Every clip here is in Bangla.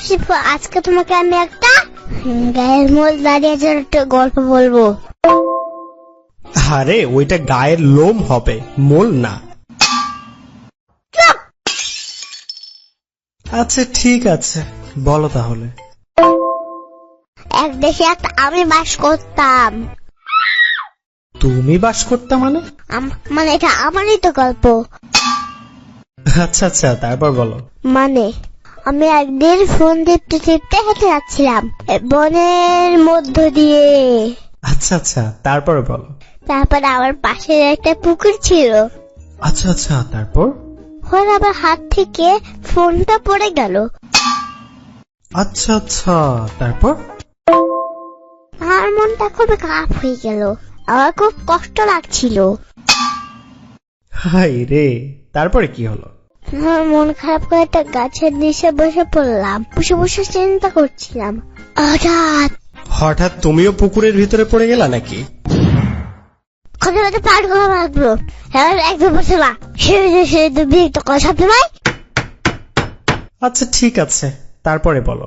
শিফু আজকে তোমাকে আমি একটা গায়ের মোল দাঁড়িয়ে আছে একটা গল্প বলব। আরে ওইটা গায়ের লোম হবে মোল না। আচ্ছা ঠিক আছে বলো তাহলে। এক দেশে একটা আমি বাস করতাম। তুমি বাস করতে মানে? আম- মানে এটা আমারই তো গল্প। আচ্ছা আচ্ছা তারপর বলো। মানে? আমি একদিন ফোন টিপতে টিপতে হেঁটে যাচ্ছিলাম বনের মধ্য দিয়ে। আচ্ছা আচ্ছা তারপরে বলো। তারপর আমার পাশে একটা পুকুর ছিল। আচ্ছা আচ্ছা তারপর? হঠাৎ আমার হাত থেকে ফোনটা পড়ে গেল। আচ্ছা আচ্ছা তারপর? আমার মনটা খুবই খারাপ হয়ে গেল। আমার খুব কষ্ট লাগছিল। হাই রে তারপরে কি হলো? আমার মন খারাপ করে একটা গাছের নিচে বসে পড়লাম। বসে বসে চিন্তা করছিলাম। হঠাৎ। হঠাৎ তুমিও পুকুরের ভিতরে পড়ে গেলা নাকি? কথা পাঠ করা লাগল? এবার একদম বসে না ভাই। আচ্ছা ঠিক আছে। তারপরে বলো।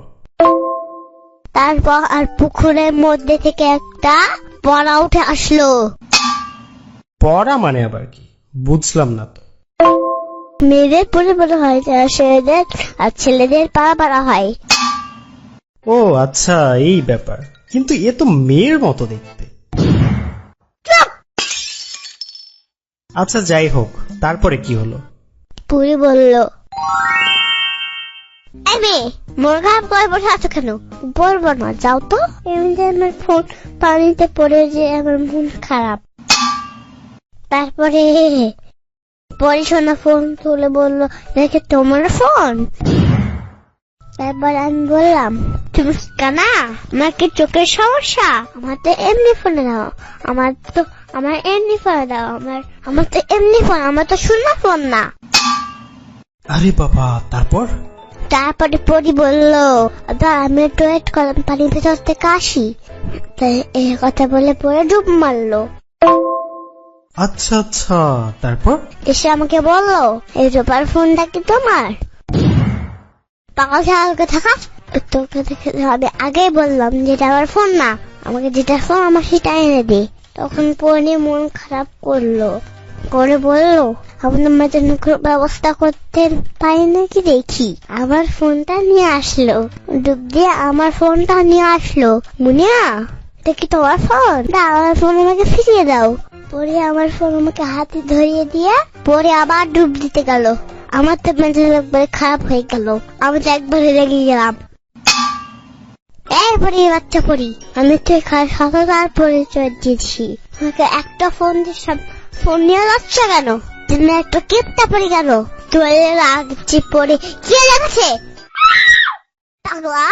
তারপর আর পুকুরের মধ্যে থেকে একটা পড়া উঠে আসলো। পড়া মানে আবার কি? বুঝলাম না তো। মেয়েদের পরে বড় হয় যারা ছেলেদের আর ছেলেদের পাড়া পাড়া হয়। ও আচ্ছা এই ব্যাপার। কিন্তু এ তো মেয়ের মতো দেখতে। আচ্ছা যাই হোক তারপরে কি হলো? পুরি বলল এই মেয়ে মন খারাপ করে বসে আছো কেন? বলব না যাও তো। এমনিতে আমার ফোন পানিতে পড়ে যে আমার মন খারাপ। তারপরে পরে শোনা ফোন তুলে বলল দেখে তোমার ফোন? তারপর আমি বললাম তুমি কানা আমার কি চোখের সমস্যা? আমার তো এমনি ফোনে দাও আমার তো আমার এমনি ফোনে দাও আমার আমার তো এমনি ফোন আমার তো শূন্য ফোন না। আরে বাবা তারপর? তারপরে পরি বলল আমি একটু ওয়েট করলাম পানির ভেতর থেকে আসি তাই এই কথা বলে পরে ডুব মারলো। আচ্ছা আচ্ছা তারপর? এসে আমাকে বলল এই রূপার ফোনটা কি তোমার? পাগল ছাগলকে থাকা তোকে দেখে আগেই বললাম যেটা আমার ফোন না, আমাকে যেটা ফোন আমার সেটা এনে দে। তখন পরে মন খারাপ করল, করে বলল কোনো ব্যবস্থা করতে পারি নাকি দেখি? আমার ফোনটা নিয়ে আসলো, ডুব দিয়ে আমার ফোনটা নিয়ে আসলো, মুনিয়া, এটা কি তোমার ফোন? আমার ফোন আমাকে ফিরিয়ে দাও। পরে আমার ফোন আমাকে হাতে ধরিয়ে দিয়ে পরে আবার ডুব দিতে গেল। আমার তো মেজাজ একবারে খারাপ হয়ে গেল। আমি তো একবারে রেগে গেলাম। এরপরে বাচ্চা পড়ি। আমি তো সাঁতার পরিচয় দিয়েছি আমাকে একটা ফোন দিয়ে ফোন নিয়ে যাচ্ছ কেন? তুমি একটা কিপটা পড়ে গেল। তোর লাগছে পরে কি লাগছে পাগলা